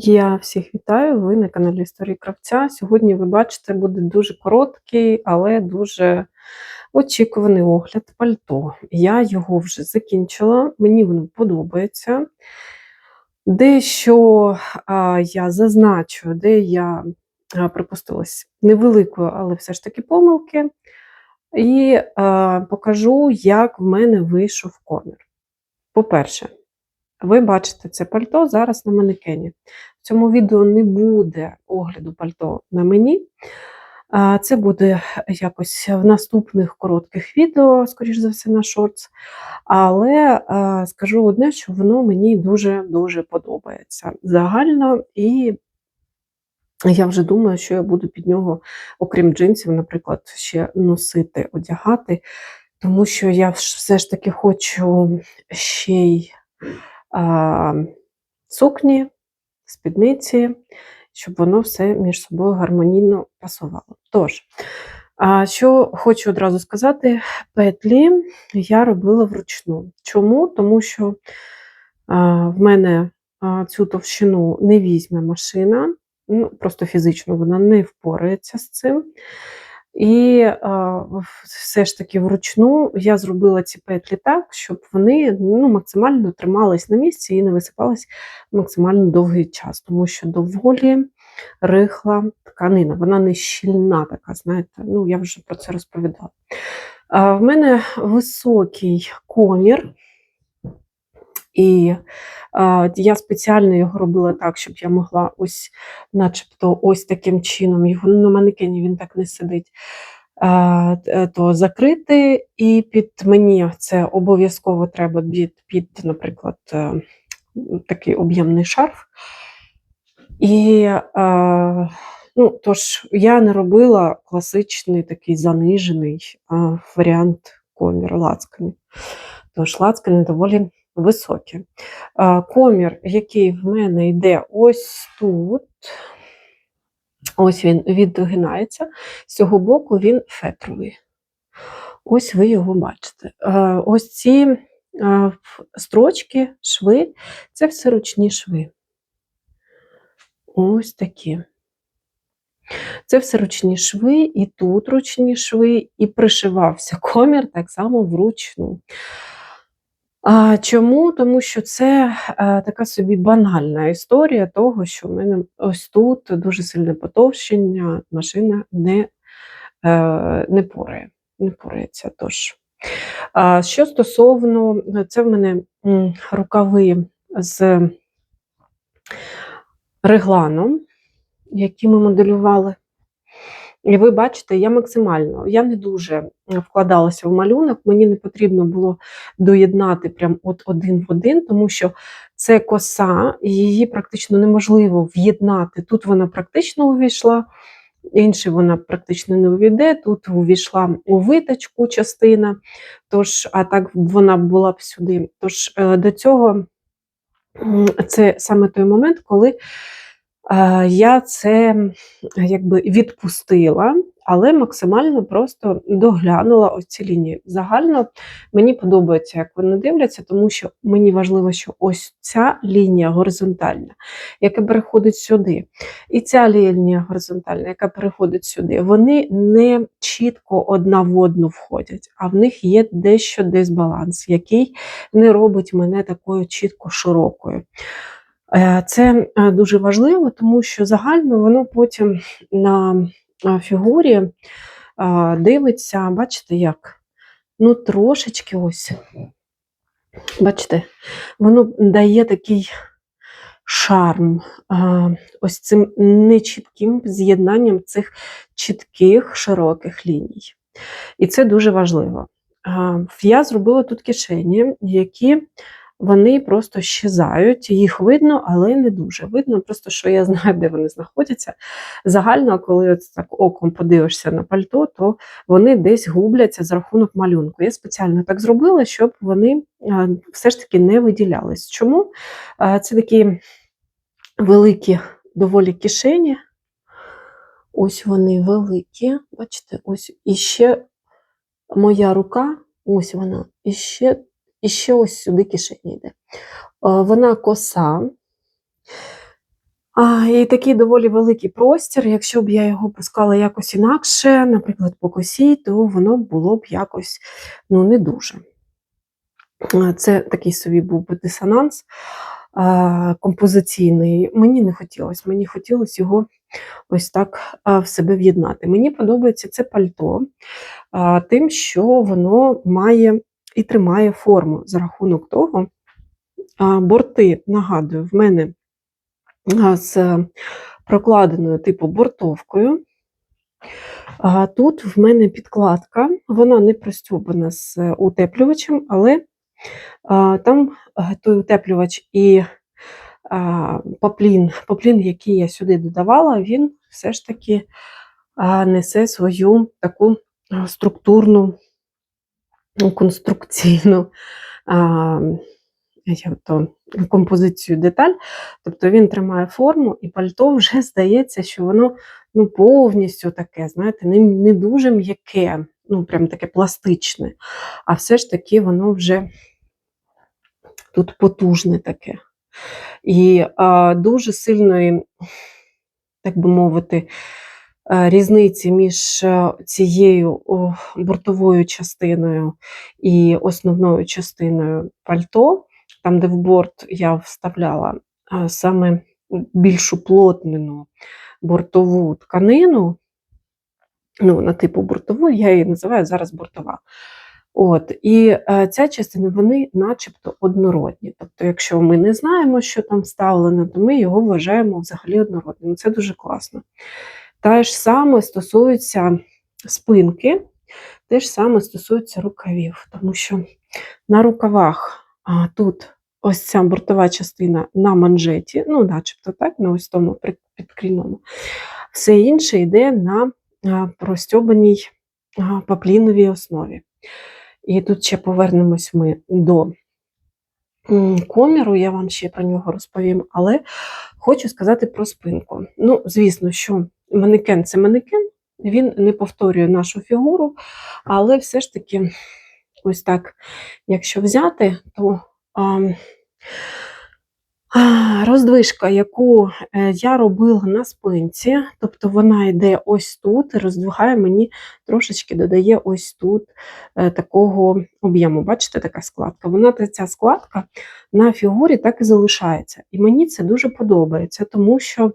Я всіх вітаю. Ви на каналі Історії Кравця. Сьогодні ви бачите, буде дуже короткий, але дуже очікуваний огляд пальто. Я його вже закінчила, мені воно подобається. Дещо а, я зазначу, де я припустилась невеликою, але все ж таки помилки. І а, покажу, як в мене вийшов комір. По-перше, ви бачите це пальто зараз на манекені. В цьому відео не буде огляду пальто на мені. Це буде якось в наступних коротких відео, скоріш за все, на шортс. Але скажу одне, що воно мені дуже-дуже подобається загально, і я вже думаю, що я буду під нього, окрім джинсів, наприклад, ще носити, одягати, тому що я все ж таки хочу ще й сукні, спідниці, щоб воно все між собою гармонійно пасувало. Тож, що хочу одразу сказати, петлі я робила вручну. Чому? Тому що в мене цю товщину не візьме машина, ну, просто фізично вона не впорається з цим. І а, все ж таки вручну я зробила ці петлі так, щоб вони ну, максимально тримались на місці і не висипались максимально довгий час, тому що доволі рихла тканина, вона не щільна така, знаєте, ну я вже про це розповідала. А, В мене високий комір. І а, я спеціально його робила так, щоб я могла ось, начебто, ось таким чином, його на манекені він так не сидить, а, то закрити. І під мені це обов'язково треба під, під, наприклад, е, такий об'ємний шарф. І ну, тож я не робила класичний такий занижений варіант комір лацкані. Тож лацкані доволі високі. Комір, який в мене йде ось тут, ось він відгинається, з цього боку він фетровий. Ось ви його бачите. Ось ці строчки, шви це все ручні шви. Ось такі. Це все ручні шви, і тут ручні шви, і пришивався комір так само вручну. А, Чому? Тому що це а, е, така собі банальна історія того, що в мене ось тут дуже сильне потовщення, машина не е, не порає, не порається. Тож. А, Що стосовно, це в мене рукави з регланом, які ми моделювали. І ви бачите, я максимально, я не дуже вкладалася в малюнок, мені не потрібно було доєднати прям от один в один, тому що це коса, її практично неможливо в'єднати. Тут вона практично увійшла, інше вона практично не увійде, тут увійшла у виточку частина, тож, а так вона була б сюди. Тож е, до цього це саме той момент, коли я це якби відпустила, але максимально просто доглянула ось ці лінії. Загально мені подобається, як вони дивляться, тому що мені важливо, що ось ця лінія горизонтальна, яка переходить сюди, і ця лінія горизонтальна, яка переходить сюди, вони не чітко одна в одну входять, а в них є дещо дисбаланс, який не робить мене такою чітко широкою. Е, це е, дуже важливо, тому що загально воно потім на фігурі дивиться, бачите, як? Ну, трошечки ось. Бачите, воно дає такий шарм ось цим нечітким з'єднанням цих чітких широких ліній. І це дуже важливо. Я зробила тут кишені, які вони просто щезають, їх видно, але не дуже. Видно, просто що я знаю, де вони знаходяться. Загально, коли от так оком подивишся на пальто, то вони десь губляться за рахунок малюнку. Я спеціально так зробила, щоб вони все ж таки не виділялись. Чому? Це такі великі доволі кишені. Ось вони великі, бачите, ось іще моя рука, ось вона, іще і ще ось сюди кишені йде. Вона коса, А, і такий доволі великий простір. Якщо б я його пускала якось інакше, наприклад, по косі, то воно було б якось ну, не дуже. Це такий собі був би дисонанс а, композиційний. Мені не хотілося, мені хотілося його ось так в себе в'єднати. Мені подобається це пальто тим, що воно має і тримає форму за рахунок того. Борти, нагадую, в мене з прокладеною типу бортовкою. Тут в мене підкладка, вона не пристьобана з утеплювачем, але там той утеплювач і поплін, поплін, який я сюди додавала, він все ж таки несе свою таку структурну, ну, конструкційну а, то, композицію деталь. Тобто він тримає форму, і пальто вже здається, що воно ну, повністю таке, знаєте, не, не дуже м'яке, ну, прям таке пластичне, а все ж таки воно вже тут потужне таке. І а, дуже сильної, так би мовити, різниці між цією бортовою частиною і основною частиною пальто, там, де в борт я вставляла саме більшу плотнену бортову тканину, ну, на типу бортову, я її називаю зараз бортова. От, І е, ця частина, вони начебто однородні. Тобто, якщо ми не знаємо, що там вставлено, то ми його вважаємо взагалі однородним. Це дуже класно. Те ж саме стосується спинки, те ж саме стосується рукавів, тому що на рукавах а, тут ось ця бортова частина на манжеті, ну, начебто так, на ось тому підкріному, все інше йде на простьобаній а, попліновій основі. І тут ще повернемось ми до коміру, я вам ще про нього розповім, але хочу сказати про спинку. Ну, звісно, що манекен це манекен, він не повторює нашу фігуру, але все ж таки, ось так, якщо взяти, то а, Роздвижка, яку е, я робила на спинці, тобто вона йде ось тут роздвигає мені трошечки додає ось тут е, такого об'єму. Бачите, така складка. Вона ця складка на фігурі так і залишається. І мені це дуже подобається, тому що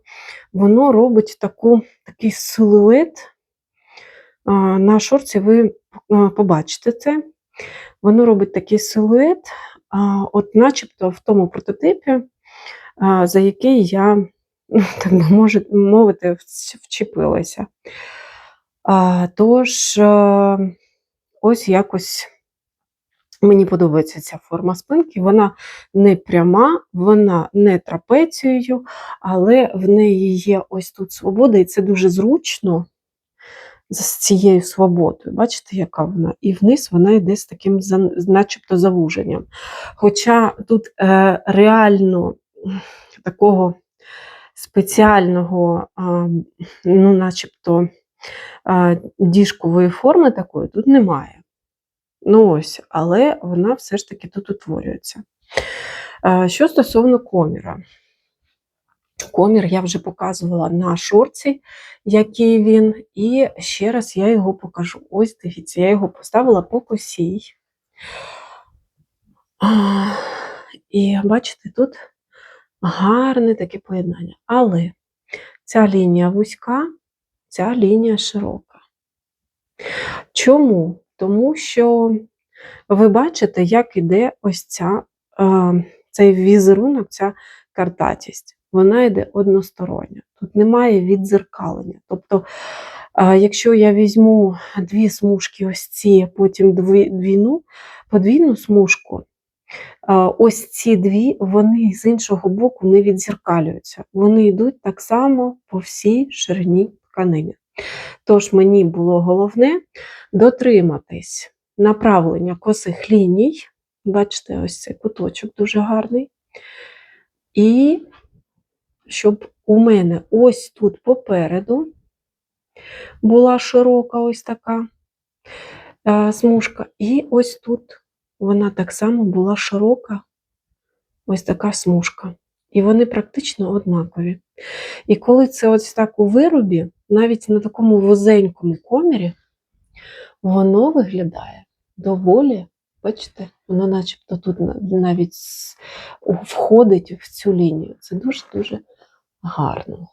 воно робить таку, такий силует. На шорці ви побачите це. Воно робить такий силует, от начебто в тому прототипі за який я, ну, так би мовити, вчепилася. Тож, ось якось мені подобається ця форма спинки. Вона не пряма, вона не трапецією, але в неї є ось тут свобода, і це дуже зручно. З цією свободою, бачите, яка вона? І вниз вона йде з таким начебто завуженням. Хоча тут е, реально такого спеціального, ну, начебто, діжкової форми такої тут немає. Ну ось, Але вона все ж таки тут утворюється. Що стосовно коміра, комір я вже показувала на шорці, який він, і ще раз я його покажу. Ось, дивіться, я його поставила по косій. І бачите, тут гарне таке поєднання. Але ця лінія вузька, ця лінія широка. Чому? Тому що ви бачите, як іде ось ця, цей візерунок, ця картатість. Вона йде одностороння. Тут немає віддзеркалення. Тобто, якщо я візьму дві смужки, ось ці, потім двійну, подвійну смужку, Ось ці дві, вони з іншого боку не відзеркалюються. Вони йдуть так само по всій ширині тканини. Тож мені було головне дотриматись направлення косих ліній. Бачите, ось цей куточок дуже гарний. І щоб у мене ось тут попереду була широка ось така смужка, і ось тут вона так само була широка, ось така смужка. і вони практично однакові. І коли це ось так у виробі, навіть на такому вузенькому комірі, воно виглядає доволі, бачите, воно начебто тут навіть входить в цю лінію. Це дуже-дуже гарно.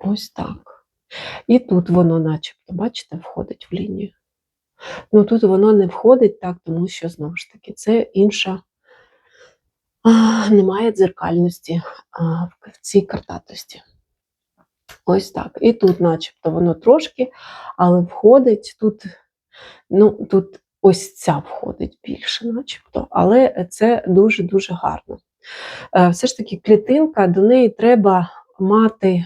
Ось так. І тут воно, начебто, бачите, входить в лінію. Ну тут воно не входить так, тому що знову ж таки це інша. А, немає дзеркальності а, в цій картатості. Ось так. І тут, начебто, воно трошки, але входить тут, ну, тут ось ця входить більше, начебто, але це дуже-дуже гарно. Е, Все ж таки, клітинка, до неї треба мати,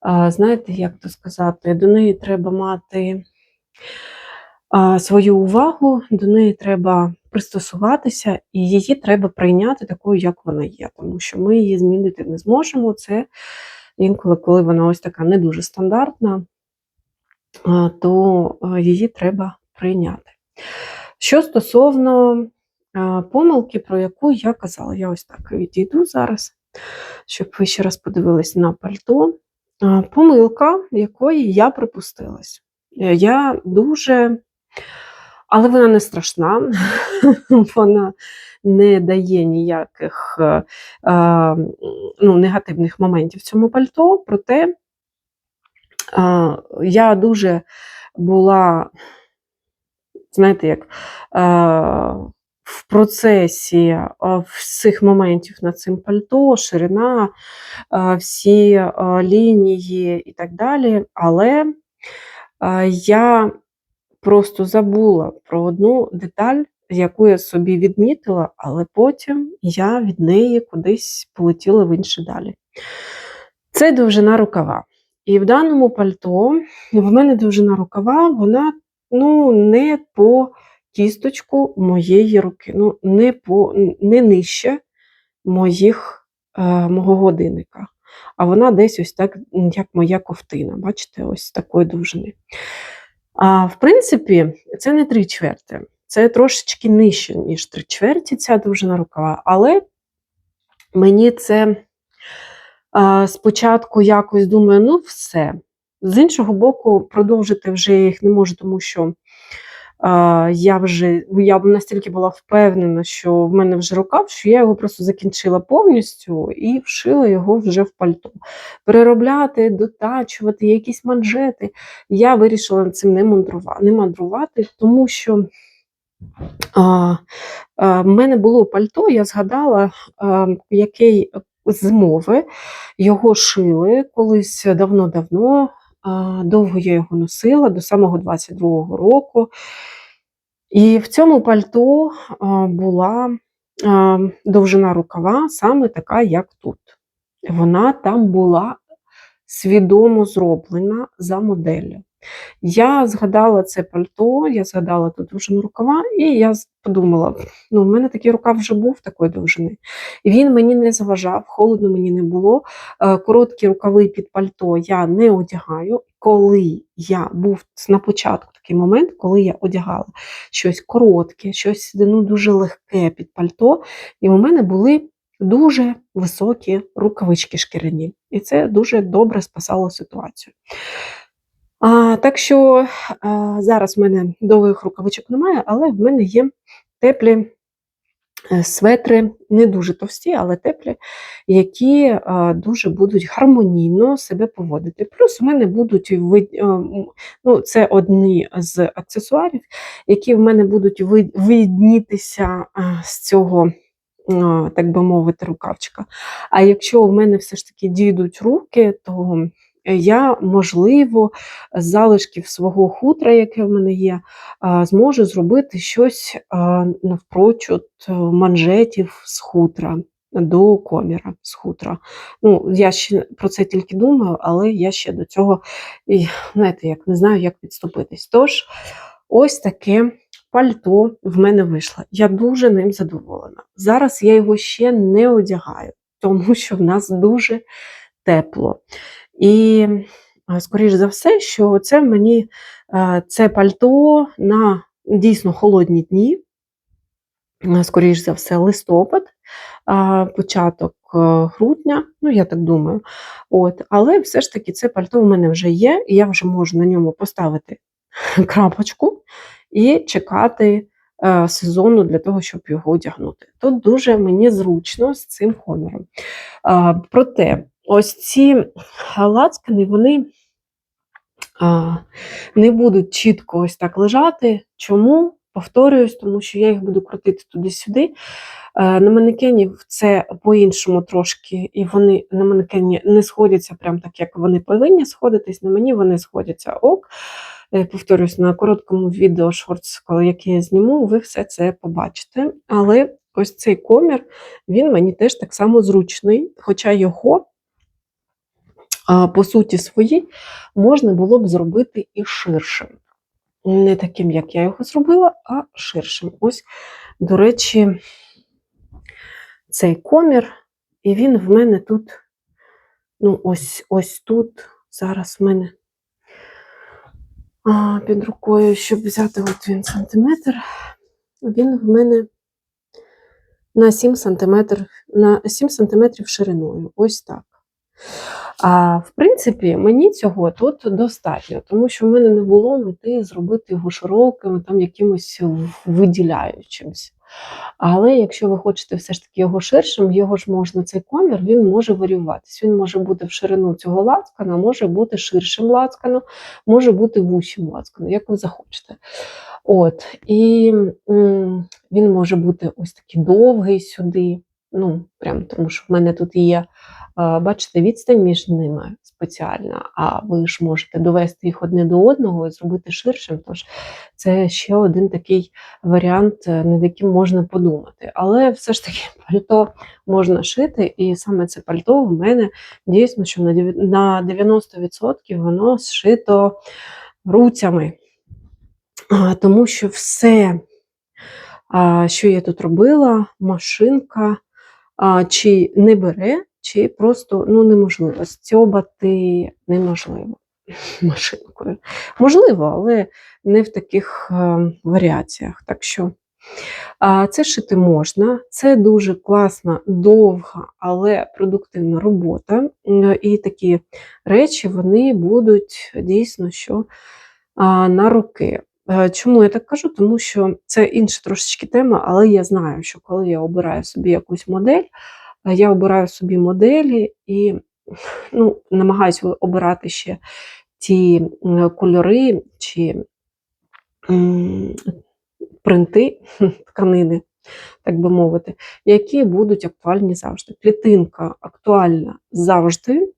а, знаєте, як то сказати, до неї треба мати свою увагу, до неї треба пристосуватися, і її треба прийняти такою, як вона є, тому що ми її змінити не зможемо. Це інколи, коли вона ось така не дуже стандартна, то її треба прийняти. Що стосовно помилки, про яку я казала, я ось так відійду зараз, щоб ви ще раз подивились на пальто. Помилка, якої я припустилась. Я дуже, але вона не страшна, вона не дає ніяких е, е, ну, негативних моментів в цьому пальто. Проте е, я дуже була, знаєте, як в процесі всіх моментів над цим пальто, ширина, всі лінії і так далі. Але я просто забула про одну деталь, яку я собі відмітила, але потім я від неї кудись полетіла в інше далі. Це довжина рукава. І в даному пальто в мене довжина рукава, вона ну, не по кісточку моєї руки, ну, не, по, не нижче моїх, е, мого годинника. А вона десь ось так, як моя ковтина. Бачите, ось такої довжини. А в принципі, це не три чверти, це трошечки нижче, ніж три чверті, ця довжина рукава. Але мені це а, спочатку якось думаю, ну все. З іншого боку, продовжити вже я їх не можу, тому що я вже я настільки була впевнена, що в мене вже рукав, що я його просто закінчила повністю і вшила його вже в пальто. Переробляти, дотачувати, якісь манжети. Я вирішила цим не мандрувати, не мандрувати тому що а, а, в мене було пальто, я згадала, який зимове, його шили колись давно-давно. Довго я його носила до самого 22-го року. І в цьому пальто була довжина рукава саме така, як тут. Вона там була свідомо зроблена за моделлю. Я згадала це пальто, я згадала тут довжину рукава, і я подумала: ну, в мене такий рукав вже був такої довжини. Він мені не заважав, холодно мені не було. Е, Короткі рукави під пальто я не одягаю. Коли я був на початку такий момент, коли я одягала щось коротке, щось ну, дуже легке під пальто, і у мене були дуже високі рукавички шкіряні. І це дуже добре спасало ситуацію. А, так що а, зараз в мене довгих рукавичок немає, але в мене є теплі е, светри, не дуже товсті, але теплі, які а, дуже будуть гармонійно себе поводити. Плюс у мене будуть ну, це одні з аксесуарів, які в мене будуть виднітися з цього. Так би мовити, рукавчика. А якщо в мене все ж таки дійдуть руки, то я, можливо, з залишків свого хутра, яке в мене є, зможу зробити щось навпрочуд е, манжетів з хутра до коміра з хутра. Ну, я ще про це тільки думаю, але я ще до цього, знаєте, як не знаю, як підступитись. Тож, ось таке пальто в мене вийшло. Я дуже ним задоволена. Зараз я його ще не одягаю, тому що в нас дуже тепло. І, скоріш за все, що це мені е, це пальто на дійсно холодні дні, е, скоріш за все, листопад. початок е, грудня, ну я так думаю. От, але все ж таки це пальто в мене вже є, і я вже можу на ньому поставити крапочку і чекати е, сезону для того, щоб його одягнути. Тут дуже мені зручно з цим кольором. Проте, ось ці лацкани, вони а, не будуть чітко ось так лежати. Чому? Повторююсь, тому що я їх буду крутити туди-сюди. Е, На манекені це по-іншому трошки, і вони на манекені не сходяться прям так, як вони повинні сходитись. На мені вони сходяться ок. Е, Повторюсь, на короткому відео шортс, яке я зніму, ви все це побачите. Але ось цей комір, він мені теж так само зручний, хоча його, по суті своїй, можна було б зробити і ширшим. Не таким, як я його зробила, а ширшим. Ось, до речі, цей комір, і він в мене тут, ну, ось ось тут. Зараз в мене а, під рукою, щоб взяти от він сантиметр. Він в мене на 7 сантиметр, на 7 сантиметрів шириною. Ось так. А в принципі, мені цього тут достатньо, тому що в мене не було мети зробити його широким, там якимось виділяючимось. Але якщо ви хочете все ж таки його ширшим, його ж можна, цей комір, він може варіюватись. Він може бути в ширину цього лацкана, може бути ширшим лацканом, може бути вущим лацканом, як ви захочете. От, І м, він може бути ось такий довгий сюди. Ну, прям тому що в мене тут є, бачите, відстань між ними спеціальна, а ви ж можете довести їх одне до одного і зробити ширшим. Тож це ще один такий варіант, е, над яким можна подумати. Але все ж таки пальто можна шити, і саме це пальто в мене дійсно, що на 90% воно зшито руцями. Тому що все, що я тут робила, машинка, чи не бере, чи просто ну, неможливо. Стьобати неможливо машинкою. Можливо, але не в таких е, варіаціях. Так що а, це шити можна, це дуже класна, довга, але продуктивна робота. М, І такі речі вони будуть дійсно що а, на роки. Е, Чому я так кажу? Тому що це інша трошечки тема, але я знаю, що коли я обираю собі якусь модель, е, я обираю собі моделі і ну, намагаюся обирати ще ті кольори чи принти тканини, так би мовити, які будуть актуальні завжди. Клітинка актуальна завжди.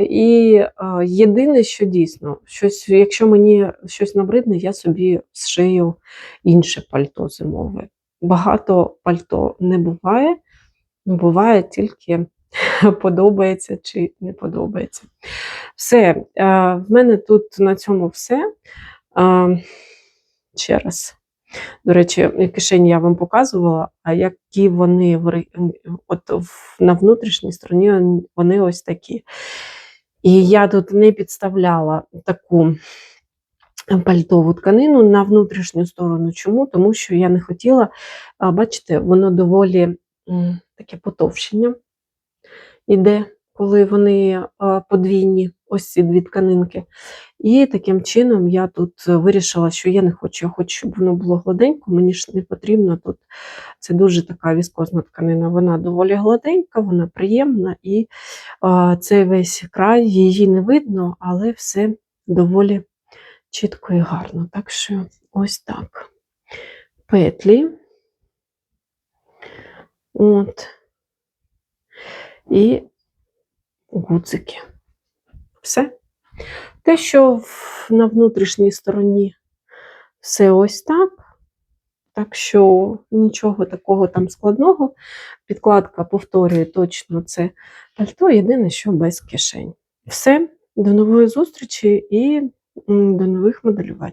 І а, єдине, що дійсно, щось, якщо мені щось набридне, я собі зшию інше пальто зимове. Багато пальто не буває, буває тільки подобається чи не подобається. Все, в мене тут на цьому все. Ще раз. До речі, кишені я вам показувала, а які вони от на внутрішній стороні вони ось такі. І я тут не підставляла таку пальтову тканину на внутрішню сторону. Чому? Тому що я не хотіла, бачите, воно доволі таке потовщення іде, коли вони подвійні, ось ці дві тканинки. І таким чином я тут вирішила, що я не хочу, я хочу, щоб воно було гладенько, мені ж не потрібно тут. Це дуже така віскозна тканина, вона доволі гладенька, вона приємна, і цей весь край її не видно, але все доволі чітко і гарно. Так що ось так. Петлі. От. І гудзики. Все. Те, що на внутрішній стороні все ось так. Так що нічого такого там складного. Підкладка повторює точно це пальто, єдине, що без кишень. Все, до нової зустрічі і до нових моделювань.